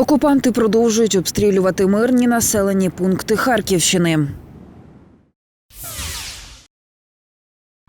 Окупанти продовжують обстрілювати мирні населені пункти Харківщини.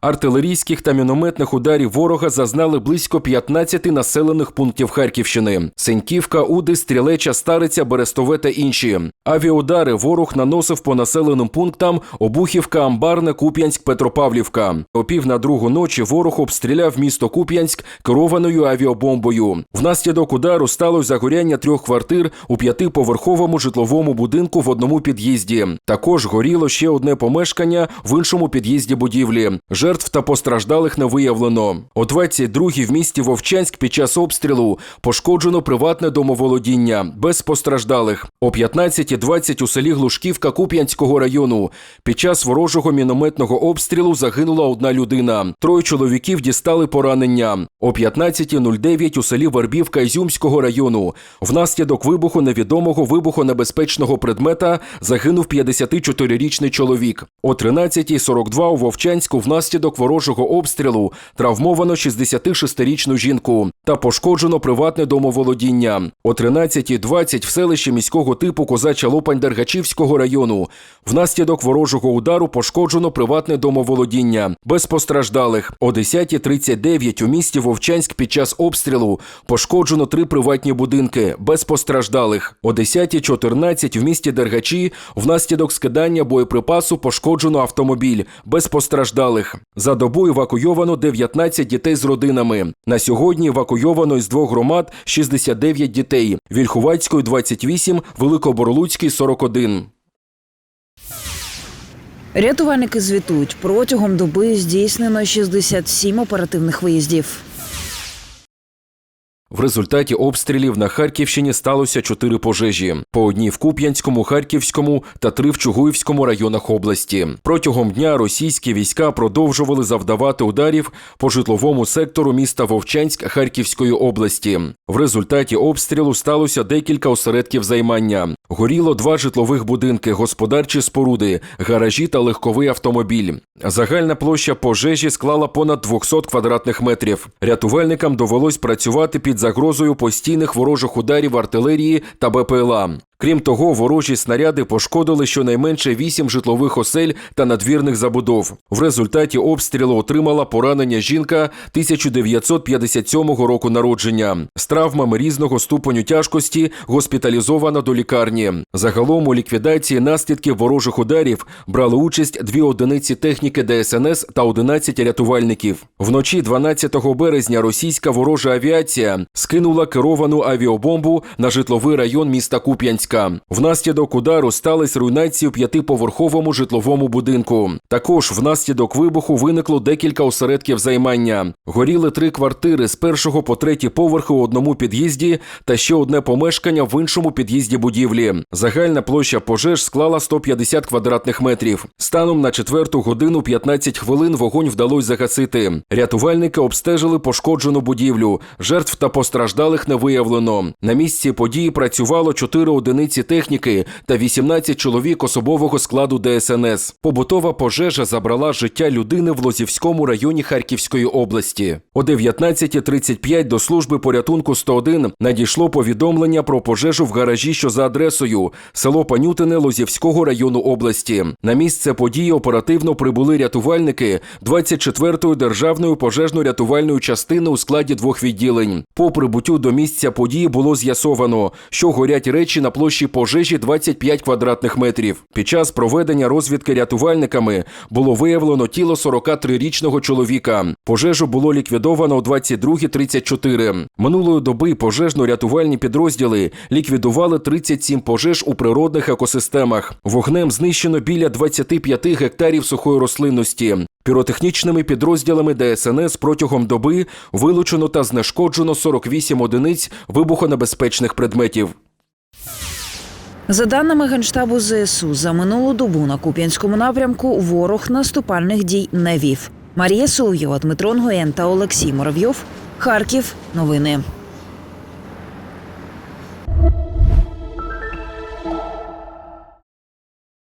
Артилерійських та мінометних ударів ворога зазнали близько 15 населених пунктів Харківщини: Сеньківка, Уди, Стрілеча, Стариця, Берестове та інші. Авіаудари ворог наносив по населеним пунктам Обухівка, Амбарне, Куп'янськ, Петропавлівка. О пів на другу ночі ворог обстріляв місто Куп'янськ керованою авіабомбою. Внаслідок удару сталося загоряння трьох квартир у п'ятиповерховому житловому будинку в одному під'їзді. Також горіло ще одне помешкання в іншому під'їзді будівлі. Жертв та постраждалих не виявлено. О 22-й в місті Вовчанськ під час обстрілу пошкоджено приватне домоволодіння без постраждалих. О 15.20 у селі Глушківка Куп'янського району під час ворожого мінометного обстрілу загинула одна людина. Троє чоловіків дістали поранення. О 15.09 у селі Вербівка Ізюмського району внаслідок вибуху невідомого вибухонебезпечного предмета загинув 54-річний чоловік. О 13.42 у Вовчанську внаслідок ворожого обстрілу травмовано 66-річну жінку та пошкоджено приватне домоволодіння. О 13.20 в селищі міського типу Козача Лопань Дергачівського району внаслідок ворожого удару пошкоджено приватне домоволодіння без постраждалих. О 10.39 у місті Вовчанськ під час обстрілу пошкоджено три приватні будинки без постраждалих. О 10.14 в місті Дергачі внаслідок скидання боєприпасу пошкоджено автомобіль без постраждалих. За добу евакуйовано 19 дітей з родинами. На сьогодні евакуйовано із двох громад 69 дітей. Вільхувацької 28, Великоборлуцький 41. Рятувальники звітують, протягом доби здійснено 67 оперативних виїздів. В результаті обстрілів на Харківщині сталося чотири пожежі: по одній в Куп'янському, Харківському та три в Чугуївському районах області. Протягом дня російські війська продовжували завдавати ударів по житловому сектору міста Вовчанськ Харківської області. В результаті обстрілу сталося декілька осередків займання. Горіло два житлових будинки, господарчі споруди, гаражі та легковий автомобіль. Загальна площа пожежі склала понад 200 квадратних метрів. Рятувальникам довелось працювати під загрозою постійних ворожих ударів артилерії та БПЛА. Крім того, ворожі снаряди пошкодили щонайменше вісім житлових осель та надвірних забудов. В результаті обстрілу отримала поранення жінка 1957 року народження з травмами різного ступеню тяжкості госпіталізована до лікарні. Загалом у ліквідації наслідків ворожих ударів брали участь дві одиниці техніки ДСНС та 11 рятувальників. Вночі 12 березня російська ворожа авіація скинула керовану авіабомбу на житловий район міста Куп'янська. Внаслідок удару стались руйнації у п'ятиповерховому житловому будинку. Також внаслідок вибуху виникло декілька осередків займання. Горіли три квартири з першого по третій поверхи у одному під'їзді та ще одне помешкання в іншому під'їзді будівлі. Загальна площа пожеж склала 150 квадратних метрів. Станом на четверту годину 15 хвилин вогонь вдалося загасити. Рятувальники обстежили пошкоджену будівлю. Жертв та постраждалих не виявлено. На місці події працювало 4 одиниці техніки та 18 чоловік особового складу ДСНС. Побутова пожежа забрала життя людини в Лозівському районі Харківської області. О 19.35 до служби порятунку 101 надійшло повідомлення про пожежу в гаражі, що за адресою село Панютине Лозівського району області. На місце події оперативно прибули рятувальники 24-ї державної пожежно-рятувальної частини у складі двох відділень. По прибуттю до місця події було з'ясовано, що горять речі на площі пожежі 25 квадратних метрів. Під час проведення розвідки рятувальниками було виявлено тіло 43-річного чоловіка. Пожежу було ліквідовано о 22.34. Минулої доби пожежно-рятувальні підрозділи ліквідували 37 пожеж у природних екосистемах. Вогнем знищено біля 25 гектарів сухої рослинності. Піротехнічними підрозділами ДСНС протягом доби вилучено та знешкоджено 48 одиниць вибухонебезпечних предметів. За даними Генштабу ЗСУ, за минулу добу на Куп'янському напрямку ворог наступальних дій не вів. Марія Соловйова, Дмитро Нгоєн та Олексій Моровйов. Харків. Новини.